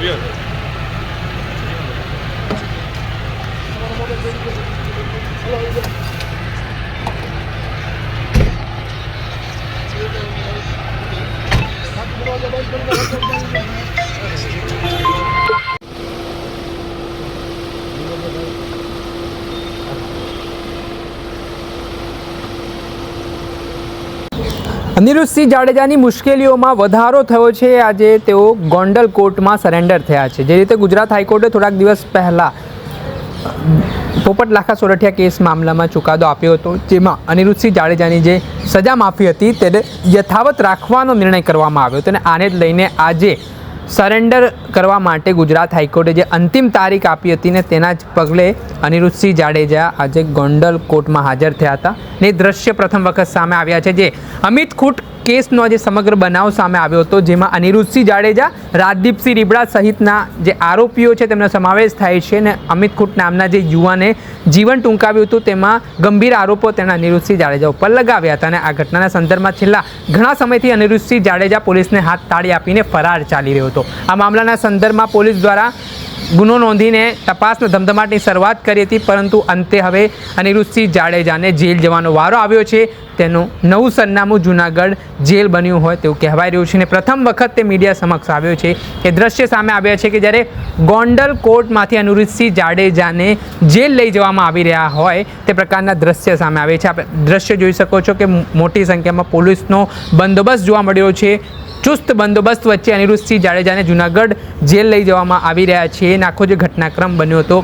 Uyarı. Aniruddhsinh જાડેજાની મુશ્કેલીઓમાં વધારો થયો છે. આજે તેઓ ગોંડલ કોર્ટમાં સરેન્ડર થયા છે. જે રીતે ગુજરાત હાઈકોર્ટે થોડાક દિવસ પહેલાં પોપટ લાખા સોરઠિયા કેસ મામલામાં ચુકાદો આપ્યો હતો, જેમાં અનિરુદ્ધસિંહ જાડેજાની જે સજા માફી હતી, તેને યથાવત રાખવાનો નિર્ણય કરવામાં આવ્યો હતો અને આને જ લઈને આજે સરેન્ડર કરવા માટે ગુજરાત હાઈકોર્ટે જે અંતિમ તારીખ આપી હતી ને તેના જ પગલે અનિરુદ્ધસિંહ જાડેજા આજે ગોંડલ કોર્ટમાં હાજર થયા હતા. ને દ્રશ્ય પ્રથમ વખત સામે આવ્યા છે જે અમિત ખૂટ કેસનો જે સમગ્ર બનાવ સામે આવ્યો હતો, જેમાં અનિરુદ્ધસિંહ જાડેજા, રાજદીપસિંહ રીબડા સહિતના જે આરોપીઓ છે, તેમનો સમાવેશ થાય છે ને અમિત ખૂટ નામના જે યુવાને જીવન ટૂંકાવ્યું હતું, તેમાં ગંભીર આરોપો તેના અનિરુદ્ધસિંહ જાડેજા ઉપર લગાવ્યા હતા અને આ ઘટનાના સંદર્ભમાં છેલ્લા ઘણા સમયથી અનિરુદ્ધસિંહ જાડેજા પોલીસને હાથ તાળી આપીને ફરાર ચાલી રહ્યો હતો. આ મામલાના સંદર્ભમાં પોલીસ દ્વારા ગુનો નોંધીને તપાસનો ધમધમાટની શરૂઆત કરી હતી, પરંતુ અંતે હવે અનિરુદ્ધસિંહ જાડેજાને જેલ જવાનો વારો આવ્યો છે. તેનું નવું સરનામું જૂનાગઢ જેલ બન્યું હોય તેવું કહેવાય રહ્યું છે અને પ્રથમ વખત તે મીડિયા સમક્ષ આવ્યો છે. એ દ્રશ્ય સામે આવ્યા છે કે જ્યારે ગોંડલ કોર્ટમાંથી અનિરુદ્ધસિંહ જાડેજાને જેલ લઈ જવામાં આવી રહ્યા હોય, તે પ્રકારના દ્રશ્ય સામે આવે છે. આપણે દ્રશ્ય જોઈ શકો છો કે મોટી સંખ્યામાં પોલીસનો બંદોબસ્ત જોવા મળ્યો છે. ચુસ્ત બંદોબસ્ત વચ્ચે અનિરુદ્ધસિંહ જાડેજાને જૂનાગઢ જેલ લઈ જવામાં આવી રહ્યા છે. એ આખો જે ઘટનાક્રમ બન્યો હતો.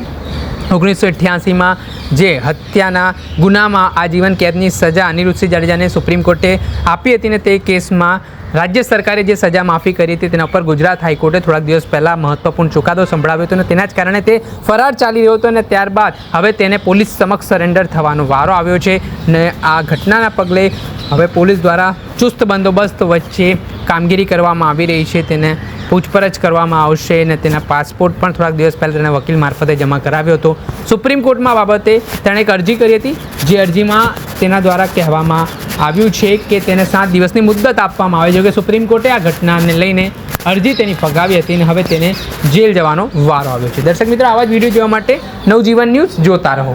ઓગણીસો અઠ્યાસીમાં જે હત્યાના ગુનામાં આજીવન કેદની સજા અનિરુદ્ધસિંહ જાડેજાને સુપ્રીમ કોર્ટે આપી હતી ને તે કેસમાં રાજ્ય સરકારે જે સજા માફી કરી હતી તેના ઉપર ગુજરાત હાઈકોર્ટે થોડાક દિવસ પહેલાં મહત્વપૂર્ણ ચુકાદો સંભળાવ્યો હતો અને તેના જ કારણે તે ફરાર ચાલી રહ્યો હતો અને ત્યારબાદ હવે તેને પોલીસ સમક્ષ સરેન્ડર થવાનો વારો આવ્યો છે ને આ ઘટનાના પગલે હવે પોલીસ દ્વારા ચુસ્ત બંદોબસ્ત વચ્ચે કામગીરી કરવામાં આવી રહી છે. તેને પૂછપરછ કરવામાં આવશે અને તેના પાસપોર્ટ પણ થોડાક દિવસ પહેલાં તેના વકીલ મારફતે જમા કરાવ્યો હતો. સુપ્રીમ કોર્ટમાં બાબતે તેણે એક અરજી કરી હતી, જે અરજીમાં તેના દ્વારા કહેવામાં આવ્યું છે કે તેને સાત દિવસની મુદત આપવામાં આવે છે. કે સુપ્રીમ કોર્ટે આ ઘટનાને લઈને અરજી તેની ફગાવી હતી અને હવે તેને જેલ જવાનો વારો આવ્યો છે. દર્શક મિત્રો, આવા જ વીડિયો જોવા માટે નવજીવન ન્યૂઝ જોતા રહો.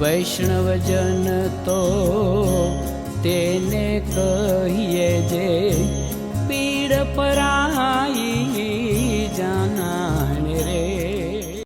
વૈષ્ણવજન તો કહીએ જે